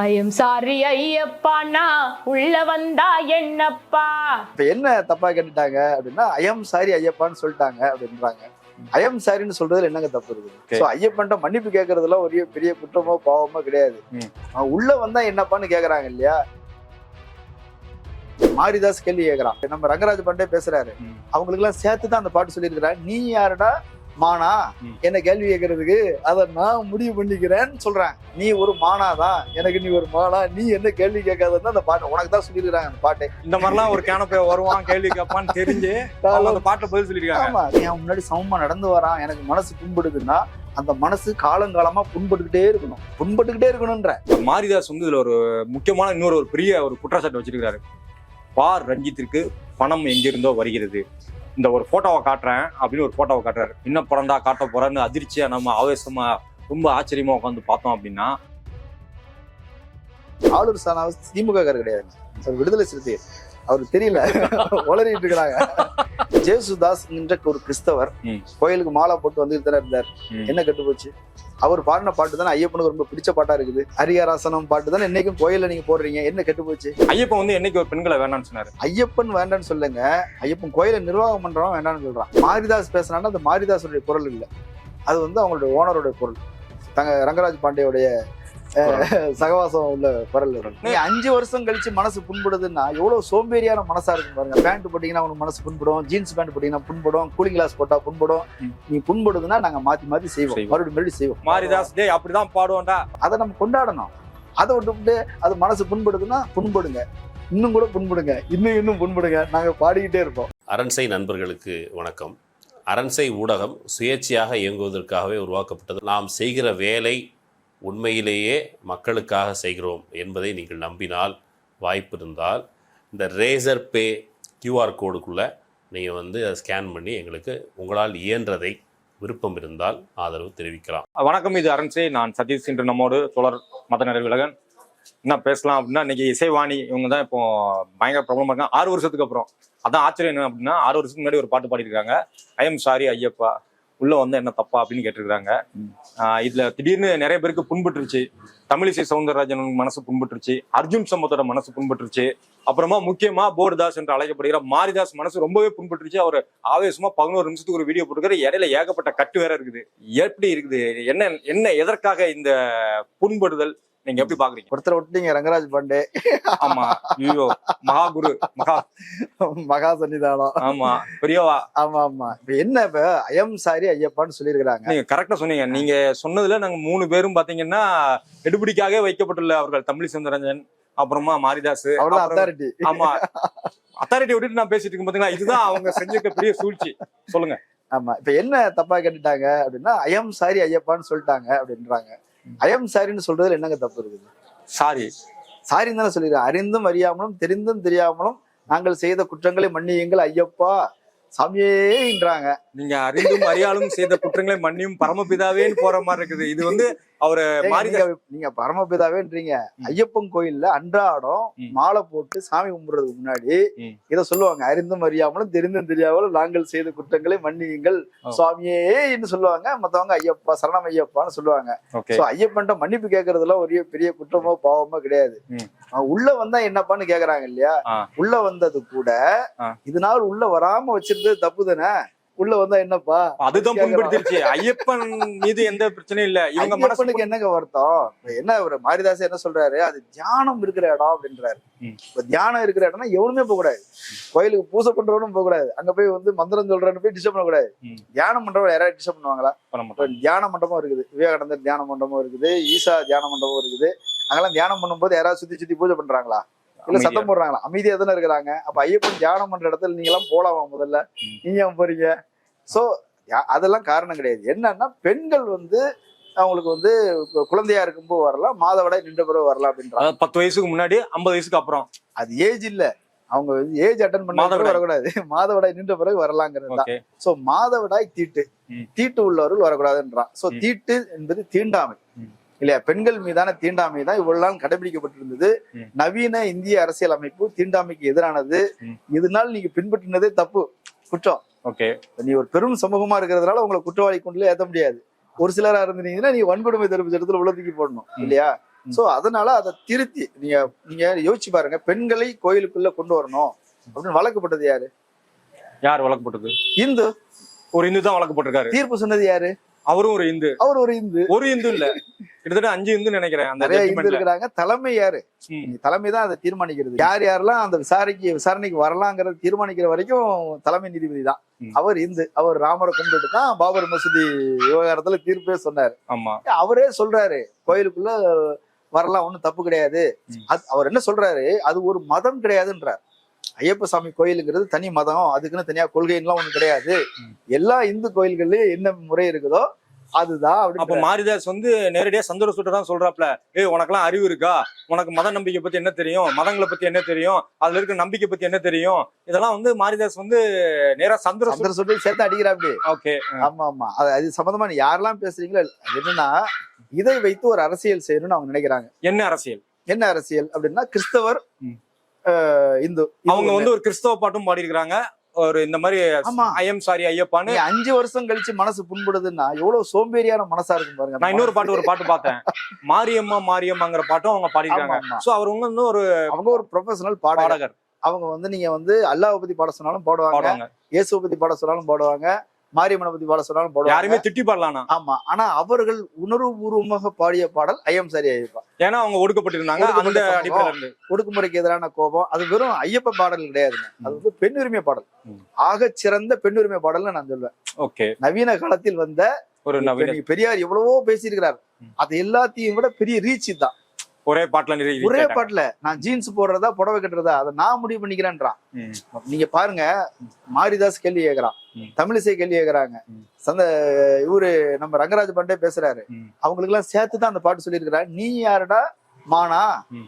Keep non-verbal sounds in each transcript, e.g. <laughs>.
ஐயம் sorry ஐயப்பானா உள்ள வந்தா என்னப்பா? இப்ப என்ன தப்பா கேட்டுட்டாங்க அப்படின்னா ஐயம் சாரி ஐயப்பான்னு சொல்லிட்டாங்க அப்படின்றாங்க. ஐயம் சாரின்னு சொல்றதுல என்னங்க தப்பு இருக்குது? Okay. சோ ஐயப்பன்ட்ட மன்னிப்பு கேட்கறதுலாம் ஒரு பெரிய குற்றமோ பாவமோ கிடையாது. உள்ள வந்தா என்னப்பான்னு கேக்குறாங்க இல்லையா? மாரிதாஸ் கேள்வி கேக்குறான். நம்ம ரங்கராஜ் பண்டே பேசுறாரு. அவங்களுக்கு எல்லாம் சேர்த்து தான் அந்த பாட்டு சொல்லியிருக்கிறார். நீ யாருடா? மானா. என்ன கேள்வி கேட்கறதுக்கு அதை நான் முடிவு பண்ணிக்கிறேன்னு சொல்றேன். நீ ஒரு மானாதான். எனக்கு நீ ஒரு மானா. நீ என்ன கேள்வி கேட்காதன்னு அந்த பாட்டு உனக்கு தான் சொல்லியிருக்காங்க அந்த பாட்டு. இந்த மாதிரிலாம் ஒரு கேனப்பை வருவான் கேள்வி கேட்பான்னு தெரிஞ்சு அந்த பாட்டுல பதில் சொல்லியிருக்காங்க. ஆமா நீ அவன் முன்னாடி சமமா நடந்து வரான். எனக்கு மனசு புண்படுதுன்னா அந்த மனசு காலங்காலமா புண்பட்டுக்கிட்டே இருக்கணும். புண்பட்டுக்கிட்டே இருக்கணும்ன்ற. மாரிதாஸ் வந்து இதுல ஒரு முக்கியமான இன்னொரு ஒரு பெரிய ஒரு குற்றச்சாட்டு வச்சிருக்காரு பார் ரஞ்சித்திற்கு பணம் எங்கிருந்தோ வருகிறது. இந்த ஒரு போட்டோவை காட்டுறேன் அப்படின்னு ஒரு போட்டோவை காட்டுறாரு. இன்னும் படம்டா காட்ட போறேன்னு அதிர்ச்சியா நம்ம ஆவேசமா ரொம்ப ஆச்சரியமா உட்காந்து பார்த்தோம் அப்படின்னா ஆளுநர் சானாவது திமுக கிடையாது விடுதலை சிறுத்தை அவருக்கு தெரியல. உளறிட்டு இருக்கிறாங்க. ஜேசுதாஸ் என்ற ஒரு கிறிஸ்தவர். கோயிலுக்கு மாலை போட்டு வந்துட்டு தானே இருந்தார். என்ன கெட்டு போச்சு? அவர் பாடின பாட்டு தானே ஐயப்பனுக்கு ரொம்ப பிடிச்ச பாட்டா இருக்குது. ஹரிஹராசனம் பாட்டு தானே இன்னைக்கும் கோயில்ல நீங்க போடுறீங்க. என்ன கெட்டு போச்சு? ஐயப்பன் வந்து என்னைக்கு ஒரு பெண்களை வேணாம்னு சொன்னாரு? ஐயப்பன் வேண்டாம்னு சொல்லுங்க. ஐயப்பன் கோயிலை நிர்வாகம் பண்றவன் வேண்டாம்னு சொல்றான். மாரிதாஸ் பேசினான்னா அது மாரிதாஸுடைய குரல் இல்லை. அது வந்து அவங்களுடைய ஓனருடைய குரல். தங்க ரங்கராஜ் பாண்டேவுடைய சகவாசம் உள்ள குரல். நீ அஞ்சு வருஷம் கழிச்சு மனசு புண்படுதுன்னா எவ்வளவு சோம்பேறியான மனசா இருக்கு பாருங்க. பேண்ட் போட்டீங்கன்னா உனக்கு மனசு புண்படும் ஜீன்ஸ் பேண்ட் போட்டீங்கன்னா புண்படும் கூலிங் கிளாஸ் போட்டா புண்படும். நீ புண்படுதுன்னா நாங்க மாத்தி மாத்தி செய்வோம். மறுபடியும் மறுபடியும் செய்வோம். மாரிதாஸ் டேய் அப்படிதான் பாடுவோம்டா. அதை நம்ம கொண்டாடணும். அதை விட்டுவிட்டு அது மனசு புண்படுதுன்னா புண்படுங்க. இன்னும் கூட புண்படுங்க. இன்னும் இன்னும் புண்படுங்க. நாங்க பாடிக்கிட்டே இருப்போம். அரண்சை நண்பர்களுக்கு வணக்கம். அரண்சை ஊடகம் சுயேட்சையாக இயங்குவதற்காகவே உருவாக்கப்பட்டது. நாம் செய்கிற வேலை உண்மையிலேயே மக்களுக்காக செய்கிறோம் என்பதை நீங்கள் நம்பினால் வாய்ப்பு இருந்தால் இந்த ரேசர் பே கியூஆர் கோடுக்குள்ளே நீங்கள் வந்து அதை ஸ்கேன் பண்ணி எங்களுக்கு உங்களால் இயன்றதை விருப்பம் இருந்தால் ஆதரவு தெரிவிக்கலாம். வணக்கம் இது அரண்சே நான் சதீஷ் என்று நம்மோடு தொடர் மத நிறைவிலகன் என்ன பேசலாம் அப்படின்னா இன்னைக்கு இசைவாணி இவங்க தான் இப்போ பயங்கர ப்ராப்ளமாக இருக்காங்க. ஆறு வருஷத்துக்கு அப்புறம். அதான் ஆச்சரியம் என்ன அப்படின்னா ஆறு வருஷத்துக்கு முன்னாடி ஒரு பாட்டு பாடிருக்காங்க ஐ எம் சாரி ஐயப்பா. உள்ள வந்து என்ன தப்பா அப்படின்னு கேட்டிருக்காங்க இதுல திடீர்னு நிறைய பேருக்கு புண்பட்டுருச்சு. தமிழிசை சவுந்தரராஜன் மனசு புண்பட்டுருச்சு. அர்ஜுன் சம்பத்தோட மனசு புண்பட்டுருச்சு. அப்புறமா முக்கியமா போர்தாஸ் என்று அழைக்கப்படுகிற மாரிதாஸ் மனசு ரொம்பவே புண்பட்டுருச்சு. அவர் ஆவேசமா பதினோரு நிமிஷத்துக்கு ஒரு வீடியோ போட்டுருக்காரு. இடையில ஏகப்பட்ட கட்டு வேற இருக்குது. எப்படி இருக்குது? என்ன என்ன எதற்காக இந்த புண்படுதல்? நீங்க எப்படி பாக்குறீங்க? ஒருத்தரை விட்டீங்க ரங்கராஜ் பாண்டே. ஆமா ஐயோ மகாகுரு மகா. மகா சன்னிதானம். ஆமா பெரியவா. ஆமா ஆமா. இப்ப என்ன இப்ப? ஐயம் சாரி ஐயப்பான்னு சொல்லியிருக்கிறாங்க. நீங்க கரெக்டா சொன்னீங்க. நீங்க சொன்னதுல நாங்க மூணு பேரும் பாத்தீங்கன்னா எடுபிடிக்காக வைக்கப்பட்டுள்ள அவர்கள் தமிழ் சுந்தரஞ்சன் அப்புறமா மாரிதாஸ் அத்தாரிட்டி ஆமா. அத்தாரிட்டி விட்டுட்டு நான் பேசிட்டு இருக்கேன் பாத்தீங்களா? இதுதான் அவங்க செஞ்சிருக்க பெரிய சூழ்ச்சி. சொல்லுங்க. ஆமா. இப்ப என்ன தப்பா கேட்டுட்டாங்க அப்படின்னா ஐயம் சாரி ஐயப்பான்னு சொல்லிட்டாங்க அப்படின்றாங்க. ஐயம் சாரின்னு சொல்றதுல என்னங்க தப்பு இருக்குது? சாரி சாரின்னு தானே சொல்லிடுறேன் அறிந்தும் அறியாமலும் தெரிந்தும் தெரியாமலும் நாங்கள் செய்த குற்றங்களை மன்னியுங்கள் ஐயப்பா. சாமியேன்றாங்க நீங்க அறிந்தும் அறியாலும் செய்த குற்றங்களை மன்னியும் பரமபிதாவேன்னு போற மாதிரி இருக்குது. இது வந்து அவரு மாரிதாஸ் நீங்க பரமபிதாவேன்றீங்க. ஐயப்பன் கோயில்ல அன்றாடம். மாலை போட்டு சாமி கும்பிடுறதுக்கு முன்னாடி. இத சொல்லுவாங்க அறிந்தும் அறியாமலும் தெரிந்தும் தெரியாமலும் நாங்கள் செய்த குற்றங்களை மன்னியுங்கள் ஓ. சுவாமியே சொல்லுவாங்க மத்தவங்க ஐயப்பா சரணம் ஐயப்பான்னு சொல்லுவாங்க சோ ஐயப்பன்ட்ட மன்னிப்பு கேட்கறதுலாம் ஒரு பெரிய குற்றமோ பாவமோ கிடையாது உள்ள வந்தா என்னப்பான்னு கேக்குறாங்க இல்லையா. உள்ள வந்தது கூட. இதனால உள்ள வராம வச்சிருந்தது தப்பு தானே உள்ள வந்தா என்னப்பா? அதுதான் புண்படுத்திருச்சு. ஐயப்பன் மீது எந்த பிரச்சனையும் இல்ல. இவங்க மனசு ஐயப்பனுக்கு என்னங்க வருத்தம்? என்ன ஒரு மாரிதாஸ் என்ன சொல்றாரு? அது தியானம் இருக்கிற இடம் அப்படின்றாரு. இப்ப தியானம் இருக்கிற இடம்னா எவனுமே போக கூடாது கோயிலுக்கு பூஜை பண்றவனும் போக கூடாது அங்க போய் வந்து மந்திரம் சொல்றவனு போய் டிஸ்டர்ப் பண்ண கூடாது. தியானம் பண்றவங்க யாராவது டிஸ்டர்ப் பண்ணுவாங்களா? தியான மண்டபம் இருக்குது. விவேகானந்தர் தியான மண்டபம் இருக்குது. ஈசா தியான மண்டபம் இருக்குது. அங்கெல்லாம் தியானம் பண்ணும்போது யாராவது சுத்தி சுத்தி பூஜை பண்றாங்களா? இல்ல. சத்தம் போடுறாங்களா? அமைதியா தானே இருக்கிறாங்க. அப்ப ஐயப்பன் தியானம் பண்ற இடத்துல நீங்க எல்லாம் போலாமா முதல்ல. நீங்க ஏன் போறீங்க? சோ அதெல்லாம் காரணம் கிடையாது. என்னன்னா பெண்கள் வந்து அவங்களுக்கு வந்து குழந்தையா இருக்கும்போது வரலாம் மாதவிடாய் நின்ற பிறகு வரலாம் அப்படின்றாங்க. பத்து வயசுக்கு முன்னாடி ஐம்பது வயசுக்கு அப்புறம். அது ஏஜ் இல்ல. அவங்க ஏஜ் அட்டன் பண்ண. வரக்கூடாது. <laughs> மாதவிடாய் நின்ற பிறகு வரலாங்கிறது தான். சோ மாதவிடாய் தீட்டு. தீட்டு உள்ளவர்கள் வரக்கூடாதுன்றான். சோ. தீட்டு என்பது தீண்டாமை. இல்லையா? பெண்கள் மீதான தீண்டாமை தான் இவ்வளவு நாள் கடைபிடிக்கப்பட்டிருந்தது. நவீன இந்திய அரசியல் அமைப்பு தீண்டாமைக்கு எதிரானது. இதனால் நீங்க பின்பற்றினதே தப்பு. குற்றம். ஓகே. நீ ஒரு பெரும் சமூகமா இருக்கிறதுனால உங்களை குற்றவாளி கொண்டுல ஏத்த முடியாது. ஒரு சிலரா இருந்தீங்கன்னா நீ வன்கொடுமை தடுப்பு சட்டத்துல உள்ள தூக்கி போடணும். இல்லையா? சோ அதனால அதை திருத்தி நீங்க நீங்க யோசிச்சு பாருங்க பெண்களை கோயிலுக்குள்ள கொண்டு வரணும் அப்படின்னு வழக்கப்பட்டது யாரு? யார் வழக்கப்பட்டது? இந்து. ஒரு இந்து தான் வழக்கப்பட்டிருக்காரு. தீர்ப்பு சொன்னது யாரு? அவரும் ஒரு இந்து. அவர் ஒரு இந்து. ஒரு இந்து இல்ல கிட்டத்தட்ட அஞ்சு இந்து நினைக்கிறேன் அந்த இருக்கிறாங்க தலைமை யாரு? தலைமை தான் அதை தீர்மானிக்கிறது. யார் யாரெல்லாம் அந்த விசாரிக்க விசாரணைக்கு வரலாங்கிறத தீர்மானிக்கிற வரைக்கும் தலைமை நீதிபதி தான். அவர் இந்து. அவர் ராமரை கும்பிட்டு தான் பாபர் மசூதி விவகாரத்துல தீர்ப்பே சொன்னாரு. ஆமா. அவரே சொல்றாரு கோயிலுக்குள்ள வரலாம் ஒண்ணும் தப்பு கிடையாது. அது அவர் என்ன சொல்றாரு? அது ஒரு மதம் கிடையாதுன்றார். ஐயப்ப சாமி கோயிலுங்கிறது தனி மதம். அதுக்குன்னு தனியா கொள்கைலாம் ஒண்ணு கிடையாது. எல்லா இந்து கோயில்கள்லயும் என்ன முறை இருக்குதோ அதுதான் அப்ப மாரிதாஸ் வந்து நேரடியா சந்தோஷ சுட்டு தான் சொல்றாப்ல. ஏய் உனக்கெல்லாம் அறிவு இருக்கா? உனக்கு மத நம்பிக்கை பத்தி என்ன தெரியும்? மதங்களை பத்தி என்ன தெரியும்? அதுல இருக்க நம்பிக்கை பத்தி என்ன தெரியும்? இதெல்லாம் வந்து மாரிதாஸ் வந்து நேரா சந்திர சந்திர சொல்லி சேர்த்து அடிக்கிறாப்படி ஓகே. ஆமா ஆமா. அது சம்பந்தமா யாரெல்லாம் பேசுறீங்களோ என்னன்னா இதை வைத்து ஒரு அரசியல் செய்யணும்னு அவங்க நினைக்கிறாங்க. என்ன அரசியல்? என்ன அரசியல் அப்படின்னா கிறிஸ்தவர் இந்து. அவங்க. வந்து ஒரு கிறிஸ்தவ பாட்டும் பாடியிருக்காங்க ஒரு இந்த மாதிரி. ஐஎம் சாரி ஐயப்பான்னு அஞ்சு வருஷம் கழிச்சு மனசு புண்படுதுன்னா எவ்வளவு சோம்பேறியான மனசா இருக்கும் பாருங்க நான் இன்னொரு பாட்டு ஒரு பாட்டு பார்த்தேன். மாரியம்மா மாரியம்மாங்கிற பாட்டும் அவங்க ஆமா. சோ அவர் வந்து ஒரு அவங்க ஒரு ப்ரொஃபஷனல் பாடகர். அவங்க வந்து நீங்க வந்து அல்லாஹ் பத்தி பாட சொன்னாலும் பாடுவாங்க. இயேசுவை பத்தி பாட சொன்னாலும் பாடுவாங்க. மாரியம்மனை பத்தி பாட சொன்னாலும் பாடுவாங்க. யாருமே திட்டி பாடலாம்னா ஆமா. ஆனா அவர்கள் உணர்வுபூர்வமாக பாடிய பாடல் ஐயம் சரி ஐயப்பா. ஏன்னா அவங்க ஒடுக்கப்பட்டிருந்தாங்க அந்த. அடிப்படையில. இருந்து ஒடுக்குமுறைக்கு எதிரான கோபம். அது வெறும் ஐயப்ப பாடல் கிடையாதுங்க. அது வந்து பெண் உரிமை பாடல். ம். ஆகச் சிறந்த பெண் உரிமை பாடல்னு நான் சொல்வேன். ஓகே. நவீன காலத்தில் வந்த ஒரு பெரியார் எவ்வளவோ பேசியிருக்கிறார். அது எல்லாத்தையும் விட பெரிய ரீச் தான் ஒரே பாட்டுல ஒரே. பாட்டுல நான் ஜீன்ஸ் போடுறதா புடவை கட்டுறதா அதை நான் முடிவு பண்ணிக்கிறேன்றான். நீங்க பாருங்க மாரிதாஸ் கேள்வி கேக்குறான் ம். தமிழிசை கேள்வி கேக்குறாங்க ம். சந்த இவரு நம்ம ரங்கராஜ் பாண்டே பேசுறாரு. அவங்களுக்கு எல்லாம் சேர்த்து தான் அந்த பாட்டு சொல்லியிருக்கிறார் நீ யாருடா மானா.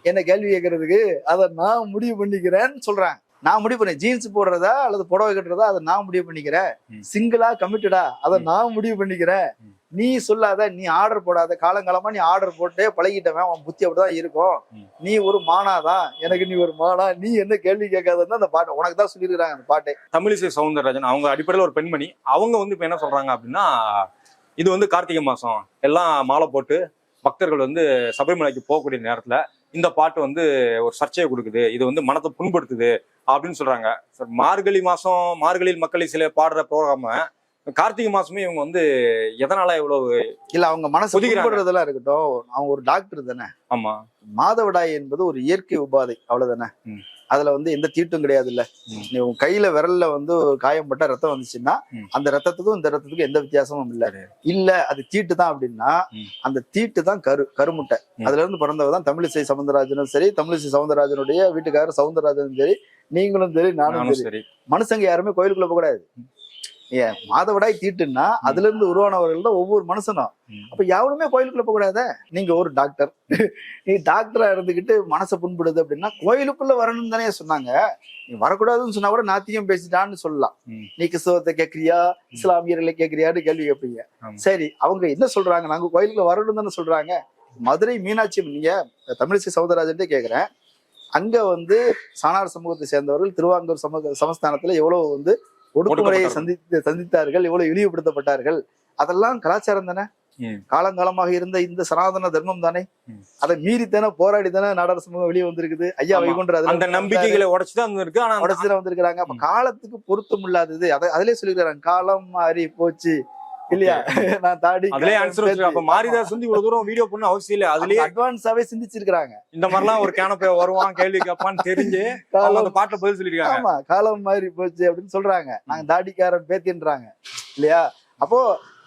என்ன கேள்வி கேட்கறதுக்கு அதை நான் முடிவு பண்ணிக்கிறேன்னு சொல்றேன் நான் முடிவு பண்ணேன் ஜீன்ஸ் போடுறதா அல்லது புடவை கட்டுறதா அதை நான் முடிவு பண்ணிக்கிறேன். சிங்கிளா கமிட்டடா அதை. நான் முடிவு பண்ணிக்கிறேன். நீ சொல்லாத நீ ஆர்டர் போடாத காலங்காலமா நீ ஆர்டர் போட்டே பழகிட்டவன் உன் புத்தி அப்படிதான் இருக்கும். நீ ஒரு மானாதான் எனக்கு நீ ஒரு மானா நீ என்ன கேள்வி கேட்காதன்னு அந்த பாட்டு உனக்கு தான் சொல்லியிருக்காங்க அந்த பாட்டை. தமிழிசை சவுந்தரராஜன் அவங்க அடிப்படையில் ஒரு பெண்மணி. அவங்க வந்து இப்ப என்ன சொல்றாங்க அப்படின்னா இது வந்து கார்த்திகை மாசம். எல்லாம் மாலை போட்டு பக்தர்கள் வந்து சபரிமலைக்கு போகக்கூடிய நேரத்துல இந்த பாட்டு வந்து ஒரு சர்ச்சையை கொடுக்குது. இது வந்து மனத்தை புண்படுத்துது அப்படின்னு சொல்றாங்க. மார்கழி மாசம் மார்கழியில் மக்களை சில பாடுற ப்ரோக்ராம கார்த்திகை மாசமே இவங்க வந்து எதனால இவ்வளவு இல்ல அவங்க மனசு ஒதுக்குறாங்க. புண்படுறதெல்லாம் இருக்கட்டும் அவங்க ஒரு டாக்டர் தானே ஆமா மாதவிடாய் என்பது ஒரு இயற்கை உபாதை அவ்வளவுதானே. அதுல வந்து எந்த தீட்டும் கிடையாது இல்ல. நீ உன் கையில விரல்ல வந்து காயம்பட்ட ரத்தம் வந்துச்சுன்னா. அந்த ரத்தத்துக்கும் இந்த ரத்தத்துக்கும் எந்த வித்தியாசமும் இல்ல. இல்ல அது தீட்டு தான் அப்படின்னா. அந்த தீட்டு தான் கரு கருமுட்டை. அதுல இருந்து பிறந்தவர் தான் தமிழிசை சவுந்தரராஜனும் சரி தமிழிசை சவுந்தரராஜனுடைய வீட்டுக்காரர் சவுந்தரராஜனும் சரி நீங்களும் சரி நானும் சரி மனுஷங்க யாருமே கோயிலுக்குள்ள போக கூடாது ஏன்? மாதவிடாய் தீட்டுன்னா அதுல இருந்து உருவானவர்கள் தான் ஒவ்வொரு மனுஷனும். அப்ப யாருமே கோயிலுக்குள்ள போக கூடாதே நீங்க ஒரு டாக்டர் நீ டாக்டரா இருந்துகிட்டு மனசை புண்படுது அப்படின்னா கோயிலுக்குள்ள வரணும்னு தானே சொன்னாங்க. நீ வரக்கூடாதுன்னு சொன்னா கூட நாத்தியம் பேசிட்டான்னு சொல்லலாம். நீ கிறிஸ்தவத்தை கேட்கறியா? இஸ்லாமியர்களை கேட்கறியான்னு கேள்வி கேட்பீங்க. சரி அவங்க என்ன சொல்றாங்க? நாங்க கோயிலுக்குள்ள வரணும் தானே சொல்றாங்க. மதுரை மீனாட்சி நீங்க தமிழிசை சௌந்தரராஜன்ட்டே கேக்குறேன் அங்க வந்து சாணார் சமூகத்தை சேர்ந்தவர்கள் திருவாங்கூர் சமூக சமஸ்தானத்துல எவ்வளவு வந்து ஒடுக்குமுறையை. சந்தித்து சந்தித்தார்கள் எவ்வளவு இழிவுபடுத்தப்பட்டார்கள் அதெல்லாம் கலாச்சாரம் தானே. காலங்காலமாக இருந்த இந்த சனாதன தர்மம் தானே. அதை மீறி தானே போராடி தானே நாடார் சமூகம் வெளியே வந்திருக்குது ஐயா. வைகுண்டர் அந்த நம்பிக்கைகளை உடைச்சுதான் இருக்கு ஆனா உடச்சுதான் வந்திருக்கிறாங்க அப்ப. காலத்துக்கு பொருத்தம் இல்லாதது அதை அதிலே சொல்லிக்கிறாங்க காலம் மாறி போச்சு இல்லையா? <laughs> நான் தாடி அதுலயே ஆன்சர் வச்சிருக்க அப்ப மாரிதாஸ் வந்து இவ்வளவு தூரம் வீடியோ பண்ண அவசியம் இல்ல. அதுலயே அட்வான்ஸாவே சிந்திச்சிருக்கிறாங்க. இந்த மாதிரிலாம் ஒரு கேனப்பை வருவான் கேள்வி கேட்பான்னு தெரிஞ்சு அந்த பாட்டுல பதில் சொல்லிருக்காங்க. ஆமா காலம் மாறி போச்சு அப்படின்னு சொல்றாங்க. நாங்க தாடிக்காரன் பேத்தின்றாங்க. இல்லையா? அப்போ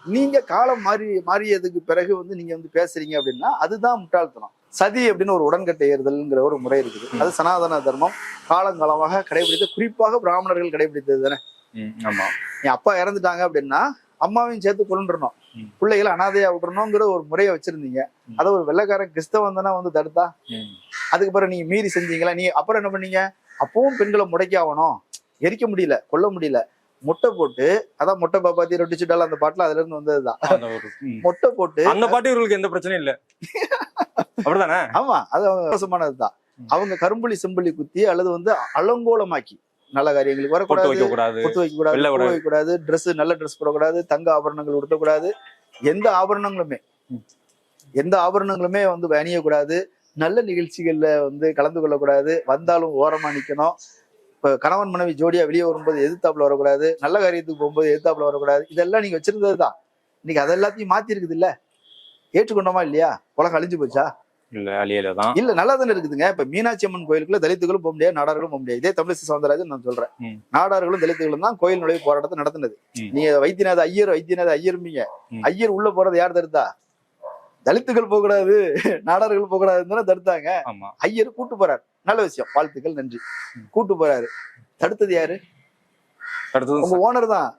நீங்க காலம் மாறி மாறியதுக்கு பிறகு வந்து நீங்க வந்து பேசுறீங்க அப்படின்னா அதுதான் முட்டாள்தனம். சதி அப்படின்னு ஒரு உடன்கட்டை ஏறுதல்ங்கிற ஒரு முறை இருக்குது. அது சனாதன தர்மம். காலங்காலமாக கடைபிடித்த குறிப்பாக பிராமணர்கள் கடைபிடித்தது தானே? ஆமா. என் அப்பா இறந்துட்டாங்க அப்படின்னா அம்மாவையும் சேர்த்து கொண்டுறணும் ம். பிள்ளைகளை அனாதையா விட்டுறணுங்கிற ஒரு முறையை வச்சிருந்தீங்க. அதை ஒரு வெள்ளைக்காரன் கிறிஸ்தவன் தானே வந்து தடுத்தா? ம். அதுக்கு பிறகு நீங்க மீறி செஞ்சீங்களா? நீ அப்புறம் என்ன பண்ணீங்க? அப்பவும் பெண்களை முடக்கி ஆகணும் எரிக்க முடியல கொல்ல முடியல. முட்டை போட்டு அதான் முட்டை பாப்பாத்தி ரொட்டி சுட்டால அந்த பாட்டுல அதுல இருந்து வந்ததுதான். முட்டை போட்டு அந்த பாட்டு இவங்களுக்கு எந்த பிரச்சனையும் இல்ல. <laughs> அப்படிதானே? ஆமா அது மோசமானதுதான். அவங்க கரும்புலி செம்புலி குத்தி அல்லது வந்து அலங்கோலமாக்கி நல்ல காரியங்களுக்கு வரக்கூடாது. பொட்டு வைக்க கூடாது வெள்ளை பூ விடாது. வைக்க கூடாது Dress நல்ல Dress போடக்கூடாது. தங்க ஆபரணங்கள் உடுத்தக்கூடாது. எந்த ஆபரணங்களுமே. எந்த ஆபரணங்களுமே வந்து அணியக்கூடாது. நல்ல நிகழ்ச்சிகள்ல வந்து கலந்து கொள்ளக்கூடாது. வந்தாலும் ஓரமா நிக்கணும். இப்ப கணவன் மனைவி ஜோடியா வெளியே வரும்போது எதிர்த்தாப்புல வரக்கூடாது. நல்ல காரியத்துக்கு போகும்போது எதிர்த்தாப்புல வரக்கூடாது. இதெல்லாம் நீங்க வச்சிருந்தது தான் இன்னைக்கு அது எல்லாத்தையும் மாத்தி இருக்குது இல்ல ஏற்றுக்கொண்டோமா இல்லையா? உலகம் அழிஞ்சு போச்சா? இல்ல அழியல தான். இல்ல நல்லா தானே இருக்குதுங்க. இப்ப மீனாட்சி அம்மன் கோயிலுக்குள்ள தலித்துகளும் போக முடியாது நாடார்களும் போக முடியாது. இதே தமிழிசை சவுந்தரராஜன் நான் சொல்றேன். நாடார்களும் தலித்துகளும் தான் கோயில் நுழைவு போராட்டத்தை நடத்தினது. நீங்க வைத்தியநாத ஐயர் வைத்தியநாத ஐயர்மீங்க ம். ஐயர் உள்ள போறது யார் தடுத்தா? தலித்துகள் போக கூடாது நாடார்கள் போக கூடாதுன்னு தானே தடுத்தாங்க. ஐயர் கூட்டு போறாரு. நல்ல விஷயம். வாழ்த்துக்கள் நன்றி. கூட்டு போறாரு. தடுத்தது யாரு? உங்க ஓனர் தான்.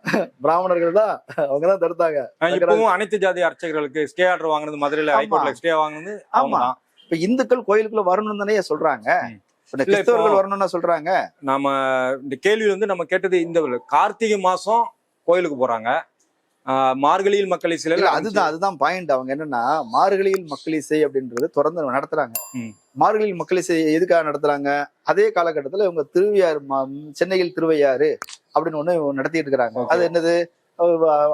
பிராமணர்கள் தான். அவங்க தான் தடுத்தாங்க. இப்பவும் அனைத்து ஜாதி அர்ச்சகர்களுக்கு ஸ்டே ஆர்டர் வாங்குனது மதுரையில. ஹைகோர்ட்ல ஸ்டே வாங்குனது ஆமா. இப்ப இந்துக்கள் கோயிலுக்குள்ள வரணும்னு தானே சொல்றாங்க. கிறிஸ்தவர்கள் வரணும்னா சொல்றாங்க. நாம இந்த கேள்வி வந்து நம்ம கேட்டது இந்த கார்த்திகை மாசம் கோயிலுக்கு போறாங்க. மார்கழியில் மக்கள் இல்ல அதுதான் அதுதான் பாயிண்ட் அவங்க என்னன்னா மார்கழியில் மக்கள் இசை அப்படின்றது தொடர்ந்து நடத்துறாங்க. மார்கழியில் மக்கள் இசை எதுக்காக நடத்துறாங்க? அதே காலகட்டத்துல இவங்க திருவையாறு சென்னையில் திருவையாறு அப்படின்னு ஒண்ணு நடத்திட்டு இருக்கிறாங்க. அது என்னது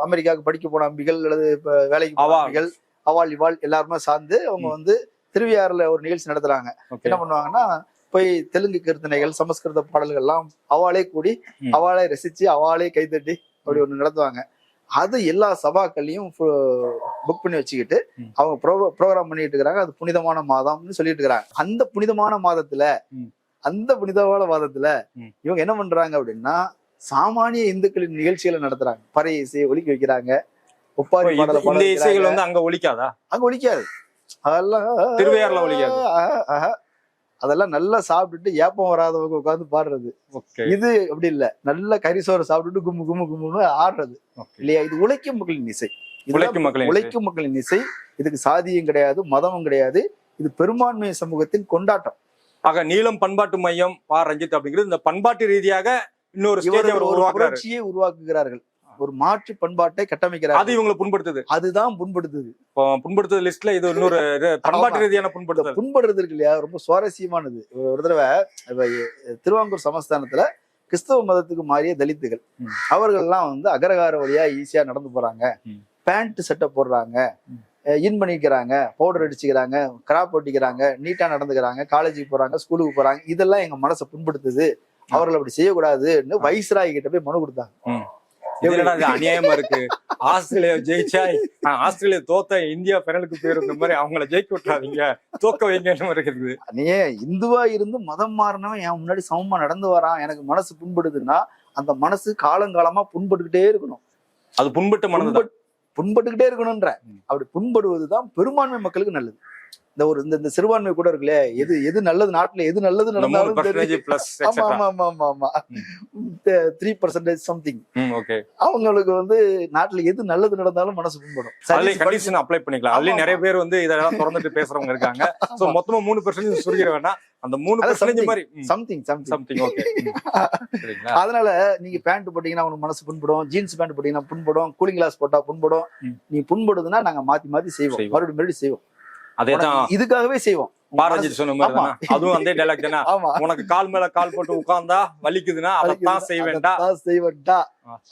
அமெரிக்காவுக்கு படிக்க போன அம்பிகள் அல்லது வேலைக்கு போன. அம்பிகள் அவாள் இவாள் எல்லாருமே சார்ந்து அவங்க. வந்து திருவையாறுல ஒரு நிகழ்ச்சி நடத்துறாங்க. என்ன பண்ணுவாங்கன்னா போய் தெலுங்கு கீர்த்தனைகள் சமஸ்கிருத பாடல்கள் எல்லாம் அவாளே கூடி. அவாளே ரசிச்சு அவாளே கைத்தட்டி அப்படி ஒண்ணு நடத்துவாங்க அது எல்லா சபாக்கள்லயும் புக் பண்ணி வச்சுக்கிட்டு. அவங்க ப்ரோக்ராம் பண்ணிட்டு இருக்காங்க அது புனிதமான மாதம்னு சொல்லிட்டு இருக்காங்க அந்த புனிதமான மாதத்துல. அந்த புனிதமான மாதத்துல. இவங்க என்ன பண்றாங்க அப்படின்னா சாமானிய இந்துக்களின் நிகழ்ச்சிகளை நடத்துறாங்க. பறை இசையை ஒலிக்க வைக்கிறாங்க. ஒப்பாரி பாடலை இந்த-. இசைகள் வந்து அங்க ஒலிக்காதா? அங்க ஒலிக்காது. அதெல்லாம் திருவையாறுல ஆஹா. அதெல்லாம் நல்லா சாப்பிட்டுட்டு ஏப்பம் வராதவங்க உட்காந்து பாடுறது. இது அப்படி இல்ல. நல்ல கரிசோறு சாப்பிட்டுட்டு கும்மு கும்மு கும்முன்னு ஆடுறது. இல்லையா? இது உழைக்கும் மக்களின் இசை. உழைக்கும் மக்களின். உழைக்கும் மக்களின் இசை. இதுக்கு சாதியும் கிடையாது மதமும் கிடையாது. இது பெரும்பான்மை சமூகத்தின் கொண்டாட்டம். ஆக நீளம் பண்பாட்டு மையம் பா. ரஞ்சித் அப்படிங்கிறது இந்த பண்பாட்டு ரீதியாக இன்னொரு புரட்சியை உருவாக்குகிறார்கள். ஒரு மாற்று பண்பாட்டை அது கட்டமைக்கிறார்கள் இவங்களை புண்படுத்துது. அதுதான் புண்படுத்துது. புண்படுத்துது லிஸ்ட்ல இது இன்னொரு <laughs> பண்பாட்டு. ரீதியான இந்த புண்படுத்துதல் புண்படுறது இருக்கு இல்லையா? ரொம்ப சுவாரஸ்யமானது. ஒரு தடவை திருவாங்கூர் சமஸ்தானத்துல கிறிஸ்தவ மதத்துக்கு மாறிய தலித்துகள். ம். அவர்கள்லாம் வந்து அகரகார வழியா ஈஸியா நடந்து போறாங்க. பேண்ட் சட்டை போடுறாங்க. இன் பண்ணிக்கிறாங்க. பவுடர் அடிச்சுக்கிறாங்க. கிராப் ஒட்டிக்கிறாங்க நீட்டா நடந்துக்கிறாங்க. காலேஜுக்கு போறாங்க. ஸ்கூலுக்கு போறாங்க. இதெல்லாம் எங்க மனசை புண்படுத்துது. அவர்கள் அப்படி செய்யக்கூடாதுன்னு வைஸ்ராய் கிட்ட போய் மனு கொடுத்தாங்க. அநியாயமா இருக்கு? ஆஸ்திரேலியா ஜெயிச்சா ஆஸ்திரேலியா தோத்த இந்தியா பெனலுக்கு போயிருந்த மாதிரி அவங்கள ஜெயிக்க விட்டுறாதீங்க தோக்க வைங்கன்னு இருக்குது? நீ இந்துவா இருந்து மதம் மாறினவன் என் முன்னாடி சமமா நடந்து வரான் எனக்கு மனசு புண்படுதுன்னா அந்த மனசு காலங்காலமா புண்பட்டுக்கிட்டே இருக்கணும். அது புண்பட்ட மனது புண்பட்- புண்பட்டுக்கிட்டே இருக்கணும்ன்ற. அப்படி புண்படுவதுதான் பெரும்பான்மை மக்களுக்கு நல்லது. இந்த ஒரு இந்த இந்த சிறுபான்மை கூட இருக்குல்ல எது எது நல்லது நாட்டுல எது நல்லது நடந்தாலும் ஆமா ஆமா ஆமா ஆமா த்ரீ பர்சன்டேஜ் சம்திங் ஓகே அவங்களுக்கு வந்து நாட்டுல எது நல்லது நடந்தாலும் மனசு புண்படும். கண்டிஷன் அப்ளை பண்ணிக்கலாம். அதுலயும் நிறைய பேர் வந்து இதெல்லாம் திறந்துட்டு பேசுறவங்க இருக்காங்க. <laughs> சோ மொத்தமா மூணு பெர்சன்டேஜ் சுருக்கிற வேண்டாம் அந்த மூணு பெர்சன்டேஜ் something. மாதிரி சம்திங் சம்திங் சம்திங் ஓகே அதனால நீங்க பேண்ட் போட்டீங்கன்னா உனக்கு மனசு புண்படும். ஜீன்ஸ் பேண்ட் போட்டீங்கன்னா புண்படும். கூலிங் கிளாஸ் போட்டா புண்படும். நீ புண்படுதுன்னா நாங்க மாத்தி மாத்தி செய்வோம். செய்வோம். மறுபடியும் மறுபடியும் செய்வோம். அதே தான் உனக்கு இதுக்காகவே செய்வோம். மனசு- சொன்ன மாதிரி அதுவும் அந்த டைலாக் தானே? <laughs> உனக்கு கால் மேல கால் போட்டு உட்கார்ந்தா வலிக்குதுன்னா அதைத்தான் செய்வேன்டா. செய்வேன்டா.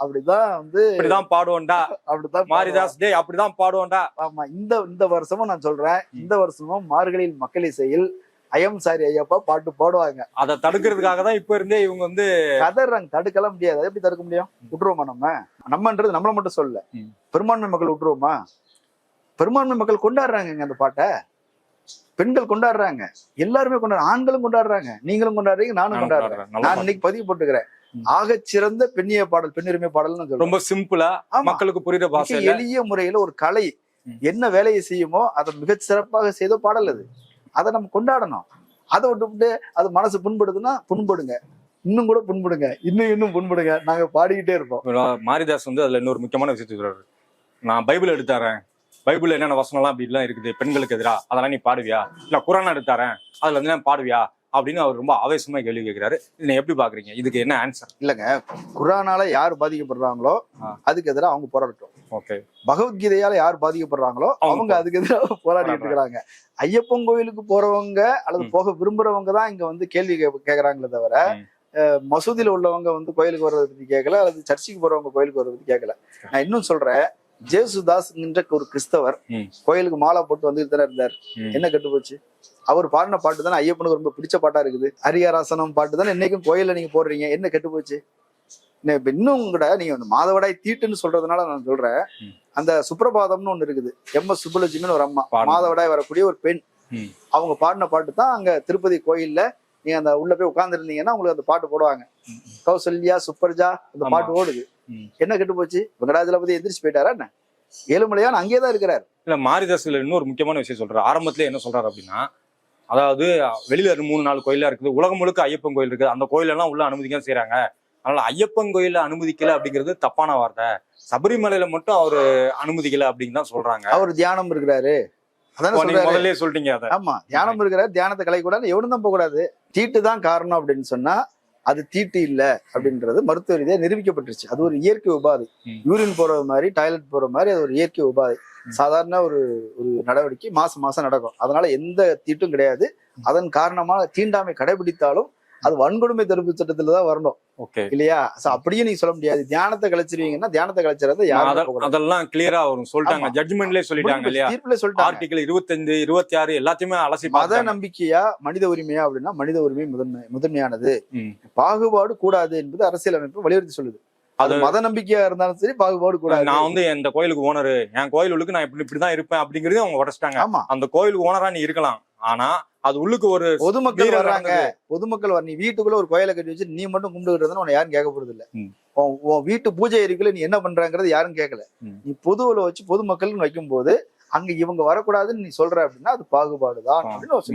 அப்படிதான் வந்து இப்படிதான் பாடுவோம்டா. அப்படிதான் மாரிதாஸ் டேய் அப்படிதான் பாடுவோம்டா. ஆமா. இந்த இந்த வருஷமும் நான் சொல்றேன். இந்த வருஷமும் மார்கழியில் மக்கள் இசையில் ஐயம் சாரி ஐயப்பா பாட்டு பாடுவாங்க. அதை தடுக்கிறதுக்காக தான் இப்ப இருந்தே இவங்க வந்து கதறாங்க தடுக்கலாம் முடியாது. அதை எப்படி தடுக்க முடியும்? விட்டுருவோமா நம்ம? நம்மன்றது நம்மள மட்டும் சொல்லல. பெரும்பான்மை மக்கள் விட்டுருவோமா? பெரும்பான்மை மக்கள் கொண்டாடுறாங்க அந்த பாட்டை. பெண்கள் கொண்டாடுறாங்க. எல்லாருமே கொண்டாடுறாங்க ஆண்களும் கொண்டாடுறாங்க. நீங்களும் கொண்டாடுறீங்க நானும் கொண்டாடுறேன். நான் இன்னைக்கு பதிவு போட்டுக்கிறேன். ம். ஆகச் சிறந்த பெண்ணிய பாடல் பெண்ணுரிமை பாடல்னு சொல்றேன். ரொம்ப சிம்பிளா. மக்களுக்கு புரியுற மிக பாஷையில எளிய முறையில ஒரு கலை. என்ன வேலையை செய்யுமோ அதை மிகச் சிறப்பாக செய்த பாடல் அது. அதை நம்ம கொண்டாடணும். அதை விட்டுவிட்டு அது மனசு புண்படுதுன்னா புண்படுங்க. இன்னும் கூட புண்படுங்க. இன்னும் இன்னும் புண்படுங்க. நாங்க பாடிக்கிட்டே இருப்போம். மாரிதாஸ் வந்து அதுல இன்னொரு முக்கியமான விஷயத்தை சொல்றாரு. நான் பைபிள் எடுத்தாரேன் பைபிள்ல என்னென்ன வசனம்லாம் அப்படிலாம் இருக்குது பெண்களுக்கு எதிரா? அதெல்லாம் நீ பாடுவியா? இல்ல குரான் எடுத்தாரேன் அதுல வந்து நான் பாடுவியா? அப்படின்னு அவர் ரொம்ப ஆவேசமா கேள்வி கேட்கிறாரு இதை எப்படி பாக்குறீங்க? இதுக்கு என்ன ஆன்சர் இல்லங்க. குரானால யார் பாதிக்கப்படுறாங்களோ. அதுக்கு எதிராக அவங்க போராடட்டும். ஓகே. பகவத்கீதையால யார் பாதிக்கப்படுறாங்களோ அவங்க. அதுக்கு எதிராக போராடிட்டு இருக்கிறாங்க. ஐயப்பன் கோயிலுக்கு போறவங்க அல்லது. போக விரும்புறவங்க தான் இங்க வந்து கேள்வி கே- கேக்குறாங்களே தவிர மசூதியில உள்ளவங்க வந்து கோயிலுக்கு வர்றதை பத்தி கேட்கல அல்லது சர்ச்சுக்கு போறவங்க கோயிலுக்கு வர்றதை பத்தி கேட்கல நான் இன்னும் சொல்றேன் ஜேசுதாஸ் என்ற ஒரு கிறிஸ்தவர். கோயிலுக்கு மாலை போட்டு வந்துட்டு தானே இருந்தார். என்ன கெட்டு போச்சு அவர் பாடின பாட்டு தானே ஐயப்பனுக்கு ரொம்ப பிடிச்ச பாட்டா இருக்குது ஹரிஹராசனம் பாட்டு தானே இன்னைக்கும் கோயில்ல நீங்க போடுறீங்க என்ன கெட்டு போச்சு இன்னும் கூட நீங்க அந்த மாதவடாய் தீட்டுன்னு சொல்றதுனால நான் சொல்றேன். அந்த சுப்ரபாதம்னு ஒண்ணு இருக்குது எம் எஸ் சுப்புலட்சுமின்னு ஒரு அம்மா. மாதவடாய் வரக்கூடிய ஒரு பெண். அவங்க பாடின பாட்டு தான் அங்க திருப்பதி கோயில்ல நீங்க அந்த உள்ள போய் உட்கார்ந்து இருந்தீங்கன்னா உங்களுக்கு அந்த பாட்டு போடுவாங்க கௌசல்யா சுப்பர்ஜா அந்த. பாட்டு ஓடுது. என்ன கெட்டு போச்சு? வெங்கடாஜலபதி எந்திரிச்சு போயிட்டாரா என்ன? ஏழுமலையான் அங்கேயே தான் இருக்கிறார். இல்ல மாரிதாஸ்ல இன்னொரு முக்கியமான விஷயம் சொல்றாரு. ஆரம்பத்துல என்ன சொல்றாரு அப்படின்னா அதாவது வெளியில இருந்து மூணு நாலு கோயிலா இருக்குது. உலகம் முழுக்க ஐயப்பன் கோயில் இருக்குது. அந்த கோயிலெல்லாம் உள்ள அனுமதிக்க செய்றாங்க. அதனால ஐயப்பன் கோயில அனுமதிக்கல அப்படிங்கிறது தப்பான வார்த்தை. சபரிமலையில மட்டும் அவரு அனுமதிக்கல அப்படின்னு தான் சொல்றாங்க. அவர் தியானம் இருக்கிறாரு. முதல்லயே சொல்லிட்டீங்க அதை. ஆமா தியானம் இருக்கிறாரு தியானத்தை கலைக்க கூடாது எவனும் தான் போக கூடாது தீட்டு தான் காரணம் அப்படின்னு சொன்னா அது தீட்டு இல்ல அப்படின்றது மருத்துவ ரீதியா நிரூபிக்கப்பட்டுருச்சு. அது ஒரு இயற்கை உபாதை. யூரின் போறது மாதிரி டாய்லெட் போற மாதிரி அது ஒரு இயற்கை உபாதை. சாதாரண ஒரு ஒரு நடவடிக்கை மாசம் மாசம் நடக்கும். அதனால எந்த தீட்டும் கிடையாது. அதன் காரணமா தீண்டாமை கடைபிடித்தாலும் அது வன்கொடுமை தடுப்பு சட்டத்துல தான் வரணும். ஓகே இல்லையா? சோ அப்படியே நீங்க சொல்ல முடியாது. தியானத்தை கழிச்சிருவீங்கன்னா தியானத்தை கழிச்சிருந்தா யாரும். அதெல்லாம் கிளியரா வரும் சொல்லிட்டாங்க. ஆமா. ஜட்ஜ்மெண்ட்லயே சொல்லிட்டாங்க இல்லையா? தீர்ப்புல சொல்லிட்டாங்க. ஆர்டிகல் இருபத்தஞ்சு இருபத்தி ஆறு எல்லாத்தையுமே அலசி மத. நம்பிக்கையா மனித உரிமையா அப்படின்னா மனித உரிமை முதன்மை முதன்மையானது. பாகுபாடு கூடாது என்பது அரசியலமைப்பு வலியுறுத்தி சொல்லுது. அது மத நம்பிக்கையா இருந்தாலும் சரி பாகுபாடு கூடாது. நான் வந்து இந்த கோயிலுக்கு ஓனரு என் கோயிலுக்கு நான் இப்படி இப்படிதான் இருப்பேன் அப்படிங்கறதையும் அவங்க உடைச்சிட்டாங்க. அந்த கோயிலுக்கு ஓனரா நீ இருக்கலாம். ஆனா அது உள்ளுக்கு ஒரு பொதுமக்கள் வர்றாங்க. பொதுமக்கள் வர நீ வீட்டுக்குள்ள ஒரு கோயிலை கட்டி வச்சு நீ மட்டும் கும்பிட்டு இருந்தா உன்னை யாரும் கேட்க போறது இல்ல. உன் வீட்டு பூஜை அறைக்குள்ள நீ என்ன பண்றாங்கிறது யாரும் கேட்கல. நீ பொதுவுல வச்சு பொதுமக்கள்னு வைக்கும் போது அங்க இவங்க வரக்கூடாதுன்னு நீ சொல்ற அப்படின்னா அது பாகுபாடுதான்.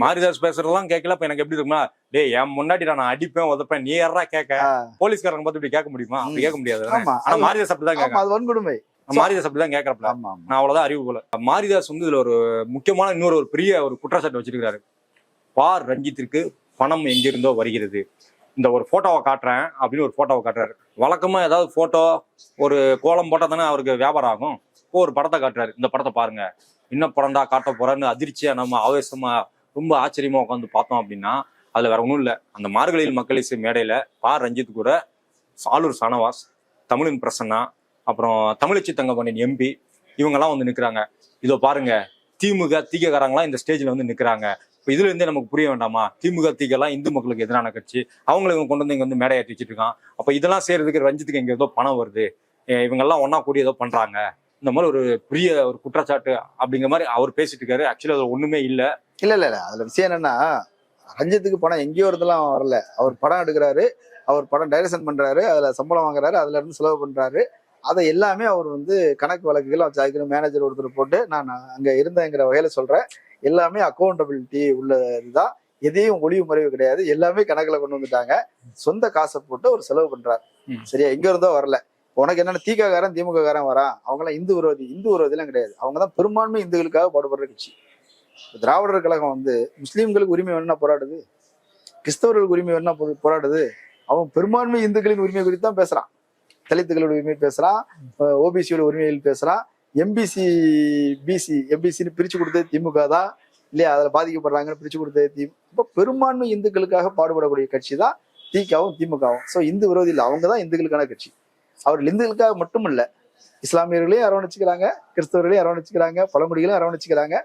மாரிதாஸ் பேசுறதெல்லாம் கேட்கல அப்ப எனக்கு எப்படி இருக்குமா டேய் என் முன்னாடி நான் அடிப்பேன் உதப்பேன் நீ யாரா கேட்க போலீஸ்காரங்க பார்த்து இப்படி கேட்க முடியுமா அப்படி. கேட்க முடியாது ஆனா மாரிதாஸ் அப்படிதான் அது வன்கொடுமை மாரிதாஸ் அப்படிதான் கேட்கறப்பல நான் அவ்வளவுதான் அறிவு போல. மாரிதாஸ் வந்து இதுல ஒரு முக்கியமான இன்னொரு ஒரு பெரிய ஒரு குற்றச்சாட்டு வச்சிருக்காரு பார் ரஞ்சித்திற்கு பணம் எங்கிருந்தோ வருகிறது. இந்த ஒரு போட்டோவை காட்டுறேன் அப்படின்னு ஒரு போட்டோவை காட்டுறாரு. வழக்கமா ஏதாவது போட்டோ ஒரு கோலம் போட்டா தானே அவருக்கு வியாபாரம் ஆகும். இப்போ ஒரு படத்தை காட்டுறாரு. இந்த படத்தை பாருங்க. என்ன படம்டா காட்ட போறேன்னு அதிர்ச்சியா நம்ம ஆவேசமா ரொம்ப ஆச்சரியமா உட்காந்து பார்த்தோம் அப்படின்னா அதுல வேற ஒன்றும் இல்லை. அந்த மார்கழியில் மக்கள் இசை மேடையில பா ரஞ்சித் கூட சாலூர் சனவாஸ் தமிழின் பிரசன்னா அப்புறம் தமிழச்சி தங்கமணியின் எம்பி இவங்கெல்லாம் வந்து நிக்கிறாங்க. இதோ பாருங்க திமுக தீகக்காரங்களாம் இந்த ஸ்டேஜ்ல வந்து நிற்கிறாங்க இப்போ இதுல இருந்தே நமக்கு புரிய வேண்டாமா? திமுக தீகெல்லாம் இந்து மக்களுக்கு எதிரான கட்சி. அவங்களை இவங்க கொண்டு வந்து இங்கே வந்து மேடையாட்டி வச்சுட்டு இருக்கான் அப்போ இதெல்லாம் செய்யறதுக்கு ரஞ்சித்துக்கு எங்கே ஏதோ பணம் வருது. இவங்கெல்லாம் ஒன்னா கூடி ஏதோ பண்றாங்க. இந்த மாதிரி ஒரு பெரிய ஒரு குற்றச்சாட்டு அப்படிங்கிற மாதிரி அவர் பேசிட்டு இருக்காரு. ஆக்சுவலி அது ஒண்ணுமே இல்லை. இல்ல இல்ல இல்ல. அதுல விஷயம் என்னன்னா ரஞ்சித்துக்கு பணம் எங்கேயோ இருந்தெல்லாம் வரல. அவர் படம் எடுக்கிறாரு. அவர் படம் டைரக்ஷன் பண்றாரு. அதுல சம்பளம் வாங்குறாரு. அதுல இருந்து செலவு பண்றாரு. அதை எல்லாமே அவர் வந்து கணக்கு வழக்குகள் வச்சு மேனேஜர் ஒருத்தர் போட்டு நான் அங்க இருந்தேங்கிற வகையில சொல்றேன். எல்லாமே அக்கௌண்டபிலிட்டி உள்ள இதுதான் எதையும் ஒளிவு மறைவு கிடையாது. எல்லாமே கணக்குல கொண்டு வந்துட்டாங்க. சொந்த காசை போட்டு ஒரு செலவு பண்றாரு. ம். சரியா? எங்க இருந்தோ வரல. உனக்கு என்னன்னா திக காரன் திமுக காரன் வரான். அவங்கலாம் இந்து விரோதி. இந்து விரோதிலாம் கிடையாது. அவங்க தான் பெரும்பான்மை இந்துக்களுக்காக பாடுபடுற கட்சி. திராவிடர் கழகம் வந்து முஸ்லீம்களுக்கு உரிமை வேணும்னா போராடுது. கிறிஸ்தவர்களுக்கு உரிமை வேணும்னா போராடுது. அவன் பெரும்பான்மை இந்துக்களின் உரிமை குறித்து தான் பேசுறான். தலித்துகளோட உரிமை பேசுறான். ஓபிசியோட உரிமைகள் பேசுறான். எம்பிசி பிசி எம்பிசின்னு பிரிச்சு கொடுத்தது திமுக தான். இல்லையா? அதுல பாதிக்கப்படுறாங்கன்னு பிரிச்சு கொடுத்தது திமுக இப்போ பெரும்பான்மை இந்துக்களுக்காக பாடுபடக்கூடிய கட்சி தான் திகவும் திமுகவும். ஸோ இந்து விரோதி இல்லை. அவங்க தான் இந்துக்களுக்கான கட்சி. அவர்கள் இந்துக்களுக்காக மட்டும் இல்ல இஸ்லாமியர்களையும் அரவணைச்சுக்கிறாங்க கிறிஸ்தவர்களையும் அரவணைச்சுக்கிறாங்க பழங்குடிகளையும் அரவணைச்சுக்கிறாங்க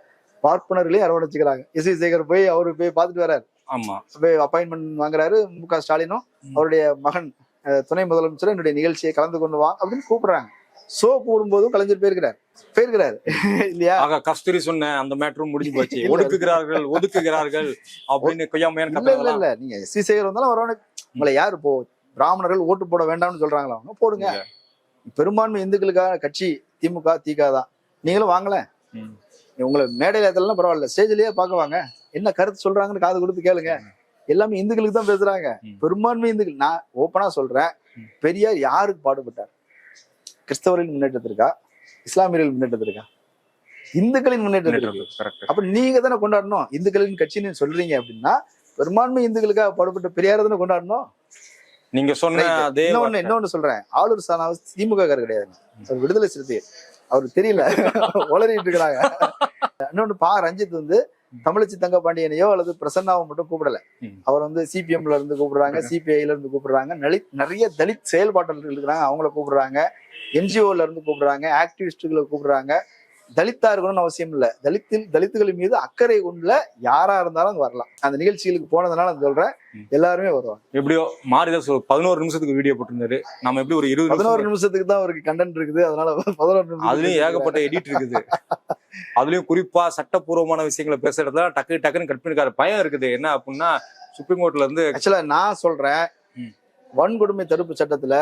பார்ப்பனர்களையும் அரவணைச்சுக்கிறாங்க. எஸ் வி சேகர் போய் அவரு போய் பார்த்துட்டு வராரு ஆமா. போய் அப்பாயின்மெண்ட் வாங்குறாரு மு க ஸ்டாலினும். அவருடைய மகன் துணை முதலமைச்சர் என்னுடைய நிகழ்ச்சியை கலந்து கொண்டு வா அப்படின்னு கூப்பிடுறாங்க. சோ கூடும்போதும் கலைஞர் போயிருக்கிறார் போயிருக்கிறாரு <laughs> இல்லையா? ஆக கஸ்தூரி சொன்ன அந்த மேட்டரும் முடிஞ்சு போச்சு. ஒடுக்குகிறார்கள் ஒதுக்குகிறார்கள் அப்படின்னு கொய்யாமையான இல்ல இல்ல நீங்க எஸ். வி சேகர் வந்தாலும் வரவனை உங்களை யாரு இப்போ பிராமணர்கள் ஓட்டு போட வேண்டாம்னு சொல்றாங்களா? அவங்க போடுங்க. பெரும்பான்மை இந்துக்களுக்கான கட்சி திமுக திக தான். நீங்களும் வாங்கல. உங்களை மேடையில ஏத்தலாம் பரவாயில்ல. ஸ்டேஜ்லயே பார்க்க வாங்க. என்ன கருத்து சொல்றாங்கன்னு காது கொடுத்து கேளுங்க. எல்லாமே இந்துக்களுக்கு தான் பேசுறாங்க. பெரும்பான்மை இந்துக்கள். நான் ஓப்பனா சொல்றேன். பெரியார் யாருக்கு பாடுபட்டார்? கிறிஸ்தவர்களின் முன்னேற்றத்திற்கா இஸ்லாமியர்கள் முன்னேற்றத்திற்கா இந்துக்களின் முன்னேற்றத்திற்கு அப்ப நீங்க தானே கொண்டாடணும். இந்துக்களின் கட்சின்னு சொல்றீங்க அப்படின்னா பெரும்பான்மை இந்துக்களுக்காக பாடுபட்ட பெரியார் தானே கொண்டாடணும்? நீங்க சொன்ன இன்னொன்னு. இன்னொன்னு சொல்றேன். ஆளுர் சானாவது திமுக காரர் கிடையாதுங்க அவர் விடுதலை சிறுத்தை அவருக்கு தெரியல. <laughs> உளறிட்டு இருக்கிறாங்க. இன்னொன்னு பா. ரஞ்சித் வந்து தமிழச்சி தங்கபாண்டியனையோ அல்லது பிரசன்னாவை மட்டும் கூப்பிடல. அவர் வந்து சிபிஎம்ல இருந்து கூப்பிடுறாங்க சிபிஐல இருந்து கூப்பிடுறாங்க. நலித் நிறைய தலித் செயல்பாட்டாளர்கள் இருக்கிறாங்க. அவங்கள கூப்பிடுறாங்க. என்ஜிஓல இருந்து கூப்பிடுறாங்க. ஆக்டிவிஸ்டுகளை கூப்பிடுறாங்க. தலித்தா இருக்கணும்னு அவசியம் இல்ல. தலித்தில் தலித்துகளின் மீது அக்கறை கொண்டுல யாரா இருந்தாலும் வரலாம். அந்த நிகழ்ச்சிகளுக்கு போனதுனால நான் சொல்றேன். எல்லாருமே வருவாங்க. எப்படியோ மாரிதாஸ் பதினோரு நிமிஷத்துக்கு வீடியோ போட்டிருந்தாரு. நம்ம எப்படி ஒரு இருபது பதினோரு நிமிஷத்துக்கு தான் அவருக்கு கண்டென்ட் இருக்குது. அதனால பதினோரு நிமிஷம் அதுலயும் ஏகப்பட்ட எடிட் இருக்குது. அதுலயும் குறிப்பா சட்டப்பூர்வமான விஷயங்களை பேசுறதுல டக்கு டக்குன்னு கட் பண்ணிருக்காரு. பயம் இருக்குது. என்ன அப்படின்னா சுப்ரீம் கோர்ட்ல இருந்து ஆக்சுவலா நான் சொல்றேன். வன்கொடுமை தடுப்பு சட்டத்துல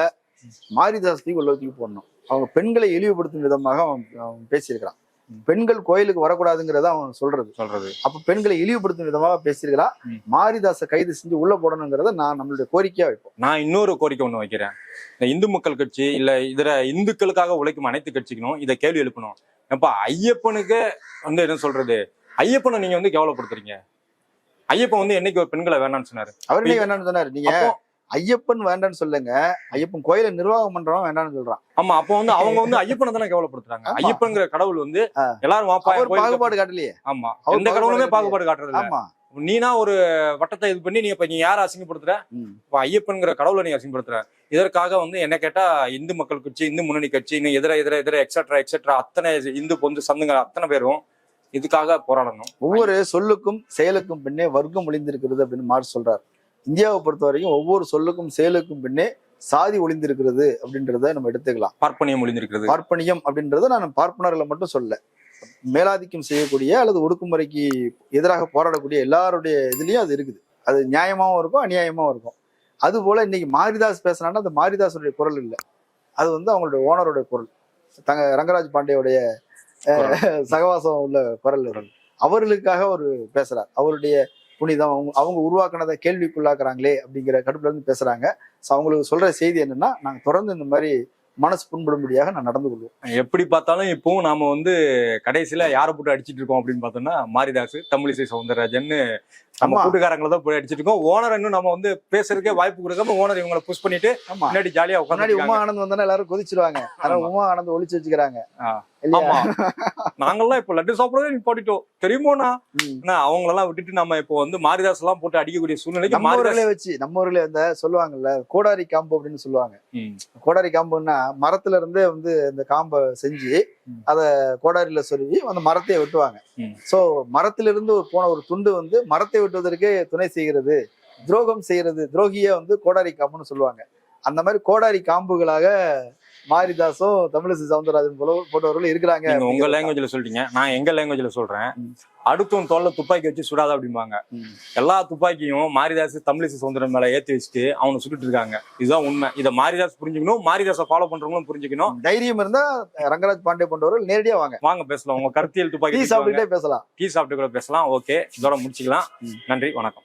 மாரிதாஸ்தி உள்ள தூக்கி போடணும். அவங்க பெண்களை இழிவுபடுத்தும் விதமாக அவன் பேசியிருக்கிறான். பெண்கள் கோயிலுக்கு வரக்கூடாதுங்கிறத அவன் சொல்றது. சொல்றது. அப்ப பெண்களை இழிவுபடுத்தும் விதமாக பேசியிருக்கிறான் ம். மாரிதாஸை கைது செஞ்சு உள்ள போடணுங்கிறத நான் நம்மளுடைய கோரிக்கையா வைப்போம். நான் இன்னொரு கோரிக்கை ஒண்ணு வைக்கிறேன். இந்த இந்து மக்கள் கட்சி இல்ல இதர இந்துக்களுக்காக உழைக்கும் அனைத்து கட்சிகளும் இதை கேள்வி எழுப்பணும். எப்ப ஐயப்பனுக்கு வந்து என்ன சொல்றது? ஐயப்பனை நீங்க வந்து கேவலப்படுத்துறீங்க. ஐயப்பன் வந்து என்னைக்கு ஒரு பெண்களை வேணாம்னு சொன்னாரு. அவர் நீங்க வேண்டாம்னு சொன்னாரு? நீங்க அப்போ ஐயப்பன் வேண்டாம்னு சொல்லுங்க. ஐயப்பன் கோயிலை நிர்வாகம் பண்றவன் வேண்டாம்னு சொல்றான். ஆமா அப்போ வந்து அவங்க வந்து ஐயப்பனை தானே கேவலப்படுத்துறாங்க. ஆமா. ஐயப்பன்கிற கடவுள் வந்து. எல்லாரும் பாகுபாடு காட்டலையே. ஆமா. எந்த கடவுளுமே பாகுபாடு காட்டுறது ஆமா. நீனா ஒரு வட்டத்தை இது பண்ணி நீ இப்ப நீ யாரை அசிங்கப்படுத்துற. இப்ப ஐயப்பன்கிற கடவுளை நீ அசிங்கப்படுத்துற. இதற்காக வந்து என்ன கேட்டா இந்து மக்கள் கட்சி இந்து முன்னணி கட்சி இன்னும் எதிர எதிர எதிர எக்ஸட்ரா எக்ஸட்ரா அத்தனை இந்து பொந்து சந்துங்க அத்தனை பேரும் இதுக்காக போராடணும். ஒவ்வொரு சொல்லுக்கும் செயலுக்கும் பின்னே வர்க்கம் ஒளிந்திருக்கிறது அப்படின்னு மார்க் சொல்றார். இந்தியாவை பொறுத்த வரைக்கும் ஒவ்வொரு சொல்லுக்கும் செயலுக்கும் பின்னே சாதி ஒளிந்திருக்கிறது அப்படின்றத நம்ம எடுத்துக்கலாம். பார்ப்பனியம் ஒளிந்திருக்கிறது. பார்ப்பனியம் அப்படின்றத நான் பார்ப்பனர்களை மட்டும் சொல்ல. மேலாதிக்கம் செய்யக்கூடிய அல்லது ஒடுக்குமுறைக்கு எதிராக போராடக்கூடிய எல்லாருடைய இதுலயும் அது இருக்குது. அது நியாயமாவும் இருக்கும் அநியாயமாவும் இருக்கும். அது போல இன்னைக்கு மாரிதாஸ் பேசுனான்னா அந்த மாரிதாஸுடைய குரல் இல்லை. அது வந்து அவங்களுடைய ஓனருடைய குரல். தங்க ரங்கராஜ் பாண்டேவுடைய அஹ், சகவாசம் உள்ள குரல். அவர்களுக்காக அவர் பேசுறார். அவருடைய புனிதம் அவங்க அவங்க உருவாக்குனதை கேள்விக்குள்ளாக்குறாங்களே அப்படிங்கிற கடுப்புல இருந்து பேசுறாங்க. ஸோ அவங்களுக்கு சொல்ற செய்தி என்னன்னா நாங்க தொடர்ந்து இந்த மாதிரி மனசு புண்படும்படியாக நான் நடந்து கொள்வோம் எப்படி பார்த்தாலும் இப்பவும் நாம வந்து கடைசியில யாரை போட்டு அடிச்சிட்டு இருக்கோம் அப்படின்னு பார்த்தோம்னா மாரிதாஸ் தமிழிசை சவுந்தரராஜன் நம்ம. கூட்டுக்காரங்களை தான் போய் அடிச்சிட்டு இருக்கோம். ஓனர் இன்னும் நம்ம வந்து பேசுறதுக்கே வாய்ப்பு கொடுக்காம ஓனர் இவங்களை புஷ் பண்ணிட்டு முன்னாடி ஜாலியா முன்னாடி உமா உட்காந்து ஆனந்த் வந்தானே எல்லாரும் கொதிச்சிருவாங்க. உமா ஆனந்த் ஒளிச்சு வச்சுக்கிறாங்க. ஆமா. நாங்கெல்லாம் இப்ப லட்டு சாப்பிடவே நிப்பாட்டிட்டோம் தெரியுமோண்ணா? அவங்களெல்லாம் விட்டுட்டு நம்ம இப்போ வந்து மாரிதாஸ் எல்லாம் போட்டு அடிக்கக்கூடிய சூழ்நிலைக்கு மாரிதாஸ் வச்சு நம்ம ஊர்களே இந்த சொல்லுவாங்கல்ல கோடாரி காம்பு அப்படின்னு சொல்லுவாங்க. கோடாரி காம்புன்னா மரத்துல இருந்தே வந்து இந்த காம்பை செஞ்சு. அத கோடாரியில சொருவி அந்த மரத்தையே வெட்டுவாங்க. சோ மரத்திலிருந்து போன ஒரு துண்டு வந்து மரத்தை வெட்டுவதற்கே துணை செய்கிறது. துரோகம் செய்யறது துரோகியே வந்து கோடாரி காம்புன்னு சொல்லுவாங்க. அந்த மாதிரி கோடாரி காம்புகளாக மாரிதாசும் தமிழிசை சவுந்தரராஜன் போல போட்டவர்கள் இருக்கிறாங்க உங்க லாங்குவேஜ்ல சொல்லிட்டீங்க நான் எங்க லாங்குவேஜ்ல சொல்றேன். அடுத்தவன் தோல்ல துப்பாக்கி வச்சு சுடாத அப்படிம்பாங்க. எல்லா துப்பாக்கியும் மாரிதாஸ் தமிழிசை சுதந்திரம் மேல ஏத்தி வச்சுட்டு அவங்க சுட்டுட்டு இருக்காங்க. இதுதான் உண்மை. இதை மாரிதாஸ் புரிஞ்சுக்கணும் மாரிதாஸை ஃபாலோ பண்றவங்களும் புரிஞ்சுக்கணும். தைரியம் இருந்தா ரங்கராஜ் பாண்டே போன்றவர்கள் நேரடியா வாங்க. வாங்க பேசலாம். உங்க கருத்தியல் டீ துப்பாக்கி சாப்பிட்டுட்டே பேசலாம். டீ சாப்பிட்டு கூட பேசலாம். ஓகே இதோட முடிச்சுக்கலாம். நன்றி வணக்கம்.